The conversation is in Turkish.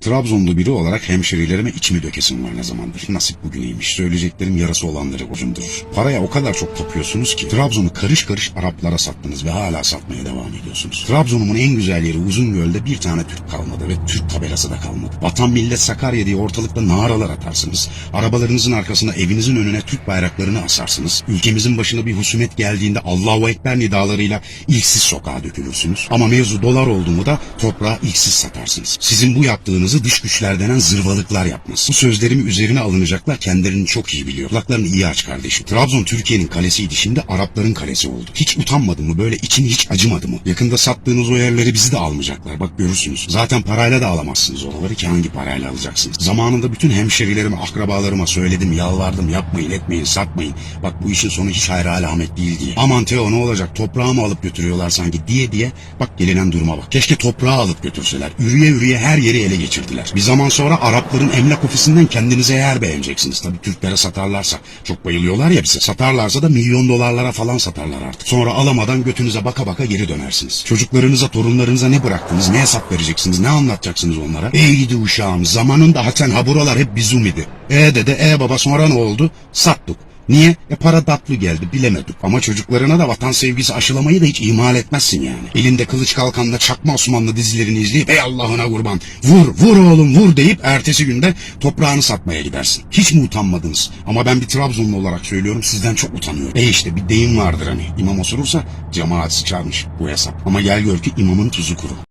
Trabzonlu biri olarak hemşerilerime içimi dökesim var ne zamandır. Nasip bugüneymiş. Söyleyeceklerim yarası olanları ucundurur. Paraya o kadar çok tapıyorsunuz ki Trabzon'u karış karış Araplara sattınız ve hala satmaya devam ediyorsunuz. Trabzon'umun en güzel yeri Uzungöl'de bir tane Türk kalmadı ve Türk tabelası da kalmadı. Vatan millet Sakarya diye ortalıkta naralar atarsınız. Arabalarınızın arkasına evinizin önüne Türk bayraklarını asarsınız. Ülkemizin başına bir husumet geldiğinde Allahu Ekber nidalarıyla ilk siz sokağa dökülürsünüz. Ama mevzu dolar oldu mu da toprağı ilk siz satarsınız. Sizin bu yaptığınızı dış güçler denen zırvalıklar yapmaz. Bu sözlerimi üzerine alınacaklar kendilerini çok iyi biliyor. Kulaklarını iyi aç kardeşim. Trabzon Türkiye'nin kalesiydi şimdi Arapların kalesi oldu. Hiç utanmadı mı böyle için hiç acımadı mı? Yakında sattığınız o yerleri bizi de almayacaklar bak görürsünüz. Zaten parayla da alamazsınız oraları ki hangi parayla alacaksınız? Zamanında bütün hemşerilerime, akrabalarıma söyledim, yalvardım yapmayın etmeyin satmayın. Bak bu işin sonu hiç hayra alamet değil diye. Aman Teo ne olacak toprağımı alıp götürüyorlar sanki diye diye bak gelinen duruma bak. Keşke toprağı alıp götürseler. Ürüye ürüye her yeri ele geçirdiler. Bir zaman sonra Arapların emlak ofisinden kendinize yer beğeneceksiniz. Tabii Türklere satarlarsa. Çok bayılıyorlar ya bize. Satarlarsa da milyon dolarlara falan satarlar artık. Sonra alamadan götünüze baka baka geri dönersiniz. Çocuklarınıza, torunlarınıza ne bıraktınız? Ne hesap vereceksiniz? Ne anlatacaksınız onlara? Ey gidi uşağım zamanında haten ha buralar hep bizim idi. E dede, e baba sonra ne oldu? Sattık. Niye? E para tatlı geldi bilemedik. Ama çocuklarına da vatan sevgisi aşılamayı da hiç ihmal etmezsin yani. Elinde kılıç kalkanla çakma Osmanlı dizilerini izleyip ey Allah'ına kurban vur vur oğlum vur deyip ertesi günde toprağını satmaya gidersin. Hiç mi utanmadınız? Ama ben bir Trabzonlu olarak söylüyorum sizden çok utanıyorum. E işte bir deyim vardır hani imam osurursa cemaat sıçarmış bu hesap. Ama gel gör ki imamın tuzu kuru.